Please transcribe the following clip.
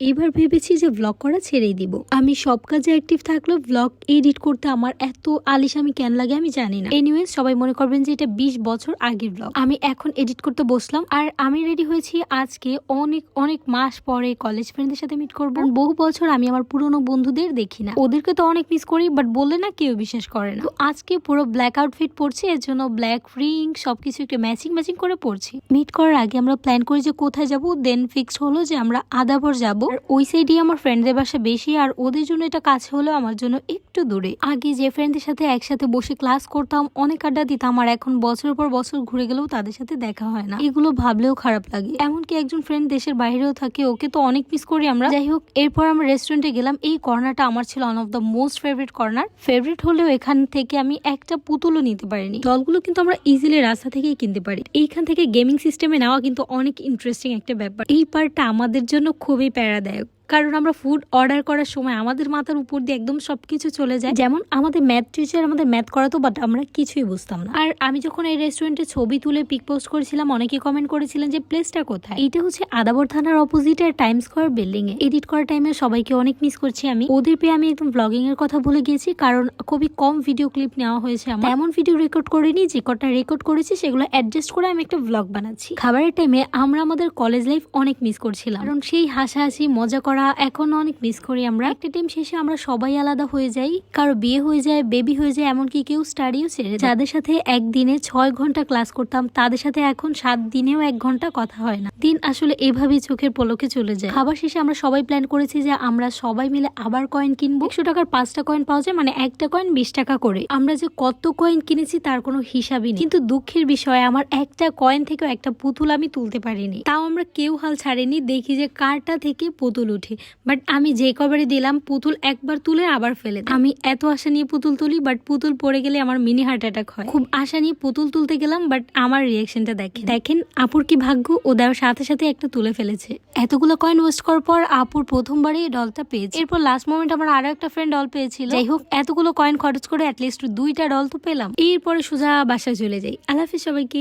এবার ভেবেছি যে ব্লগ করা ছেড়েই দিব। আমি সব কাজে অ্যাক্টিভ থাকলেও ব্লগ এডিট করতে আমার এত আলিশামি কেন লাগে আমি জানি না। এনিওয়েজ সবাই মনে করবেন যে এটা বিশ বছর আগের ব্লগ আমি এখন এডিট করতে বসলাম আর আমি রেডি হয়েছি আজকে অনেক অনেক মাস পরে কলেজ ফ্রেন্ডদের সাথে মিট করব। বহু বছর আমি আমার পুরনো বন্ধুদের দেখি না। ওদেরকে তো অনেক মিস করি বাট বললে না কেউ বিশ্বাস করে না। তো আজকে পুরো ব্ল্যাক আউটফিট পরছি, এর জন্য ব্ল্যাক রিং সবকিছু একটু ম্যাচিং ম্যাচিং করে পরছি। মিট করার আগে আমরা প্ল্যান করি যে কোথায় যাব দেন ফিক্সড হলো যে আমরা আদাবর যাব। আর ওই সাইডে আমার ফ্রেন্ডদের বাসা বেশি, আর ওদের জন্য এটা কাছে হলো আমার জন্য একটু দূরে। আগে যে ফ্রেন্ডদের সাথে একসাথে বসে ক্লাস করতাম, অনেক আড্ডা দিতাম, আর এখন বছর পর বছর ঘুরে গেলেও তাদের সাথে দেখা হয় না। এগুলো ভাবলেও খারাপ লাগে। এমনকি একজন ফ্রেন্ড দেশের বাইরেও থাকে, ওকে তো অনেক মিস করি আমরা। যাই হোক, এরপর আমরা রেস্টুরেন্টে গেলাম। এই কর্নারটা আমার ছিল one of the most favourite corner. Favourite হলেও এখান থেকে আমি একটা পুতুলও নিতে পারিনি। দলগুলো কিন্তু আমরা ইজিলি রাস্তা থেকেই কিনতে পারি। এইখান থেকে গেমিং সিস্টেমে নেওয়া কিন্তু অনেক ইন্টারেস্টিং একটা ব্যাপার। এই পার্টটা আমাদের জন্য খুবই There. কারণ আমরা ফুড অর্ডার করার সময় আমাদের মাথার উপর দিয়ে একদম সবকিছু চলে যায়। যেমন আমাদের ম্যাথ টিচার আমাদের ম্যাথ করাতো বাট আমরা কিছুই বুঝতাম না। আর আমি যখন এই রেস্টুরেন্টে ছবি তুলে পিক পোস্ট করেছিলাম, অনেকে কমেন্ট করেছিলেন যে প্লেসটা কোথায়? এটা হচ্ছে আদাবর থানার অপোজিটে টাইম স্কোয়ার বিল্ডিং এ। এডিট করার টাইমে সবাইকে অনেক মিস করছি আমি। ওদের পেয়ে আমি একদম ব্লগিং এর কথা ভুলে গিয়েছি, কারণ খুবই কম ভিডিও ক্লিপ নেওয়া হয়েছে আমার। এমন ভিডিও রেকর্ড করিনি, যে কটা রেকর্ড করেছি সেগুলো অ্যাডজাস্ট করে আমি একটা ব্লগ বানাচ্ছি। খাবারের টাইমে আমরা আমাদের কলেজ লাইফ অনেক মিস করছিলাম। কারণ সেই হাসাহাসি, মজা করা এখন অনেক মিস করি আমরা। একটা টাইম শেষে আমরা সবাই আলাদা হয়ে যাই। কারও বিয়ে হয়ে যায় বেবি হয়ে যায়, এমনকি কেউ স্টাডিও ছেড়ে যাদের সাথে একদিনে ছয় ঘণ্টা ক্লাস করতাম, তাদের সাথে এখন সাত দিনেও এক ঘণ্টা কথা হয় না। দিন আসলে এভাবেই চোখের পলকে চলে যায়। খাবার শেষে আমরা সবাই প্ল্যান করেছি যে আমরা সবাই মিলে আবার কয়েন কিনবো। একশো টাকার পাঁচটা কয়েন পাওয়া যায় মানে একটা কয়েন বিশ টাকা করে। আমরা যে কত কয়েন কিনেছি, তার কোনো হিসাবই নেই। কিন্তু দুঃখের বিষয়, আমার একটা কয়েন থেকেও একটা পুতুল আমি তুলতে পারিনি। তাও আমরা কেউ হাল ছাড়েনি, দেখি যে কারটা থেকে পুতুল উঠে। বাট আমি যে কবারই দিলাম, পুতুল একবার তুলে আবার ফেলে আমি এত আশা নিয়ে পুতুল তুলি বাট পুতুল পড়ে গেলে আমার মিনি হার্ট অ্যাটাক হয়। খুব আশা নিয়ে পুতুল তুলতে গেলাম বাট আমার রিয়াকশনটা দেখেন। দেখেন, আপুর কি ভাগ্য? ও দেওয়ার সাথে সাথে একটা তুলে ফেলেছে। এতগুলো কয়েন ওয়েস্ট করার পর আপুর প্রথমবারই ডলটা পেয়েছে। এরপর লাস্ট মোমেন্ট আমার আরও একটা ফ্রেন্ড ডল পেয়েছিল। যাই হোক, এতগুলো কয়েন খরচ করে অ্যাটলিস্ট দুইটা ডল তো পেলাম। এরপরে সোজা বাসায় চলে যাই। আল্লাহ হাফিজ সবাইকে।